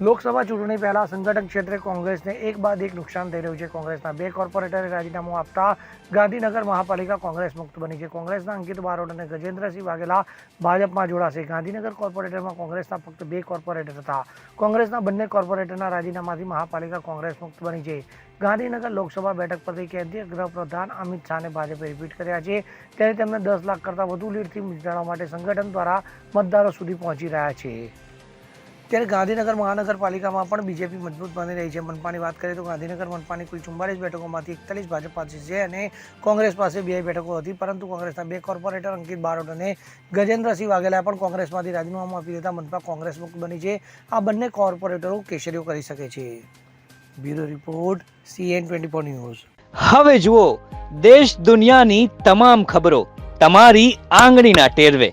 લોકસભા ચૂંટણી પહેલાં સંગઠન ક્ષેત્રે કોંગ્રેસને એક બાદ એક નુકસાન થઈ રહ્યું છે. કોંગ્રેસના બે કોર્પોરેટરે રાજીનામું આપતા ગાંધીનગર મહાપાલિકા કોંગ્રેસ મુક્ત બની છે. કોંગ્રેસના અંકિત બારોટ અને ગજેન્દ્રસિંહ વાઘેલા ભાજપમાં જોડાશે. ગાંધીનગર કોર્પોરેટરમાં કોંગ્રેસના ફક્ત બે કોર્પોરેટર હતા. કોંગ્રેસના બંને કોર્પોરેટરના રાજીનામાથી મહાપાલિકા કોંગ્રેસ મુક્ત બની છે. ગાંધીનગર લોકસભા બેઠક પરથી કેન્દ્રીય ગૃહપ્રધાન અમિત શાહને ભાજપે રિપીટ કર્યા છે. ત્યારે તેમને દસ લાખ કરતાં વધુ લીડથી જીતાડવા માટે સંગઠન દ્વારા મતદારો સુધી પહોંચી રહ્યા છે. ત્યારે ગાંધીનગર મહાનગરપાલિકામાં પણ બીજેપી મજબૂત બની રહી છે. મનપાની વાત કરીએ તો ગાંધીનગર મનપાની કુલ ચુમ્બાલીસ બેઠકોમાંથી એકતાલીસ ભાજપ પાસે છે અને કોંગ્રેસ પાસે બે બેઠકો હતી. પરંતુ કોંગ્રેસના બે કોર્પોરેટર અંકિત બારોટ અને ગજેન્દ્રસિંહ વાઘેલા પણ કોંગ્રેસમાંથી રાજીનામું આપી દેતા મનપા કોંગ્રેસ મુક્ત બની છે. આ બંને કોર્પોરેટરો કેસરીઓ કરી શકે છે. Bureau report CN twenty four news. હવે જુઓ, દેશ દુનિયાની તમામ ખબરો તમારી આંગળીના ટેરવે.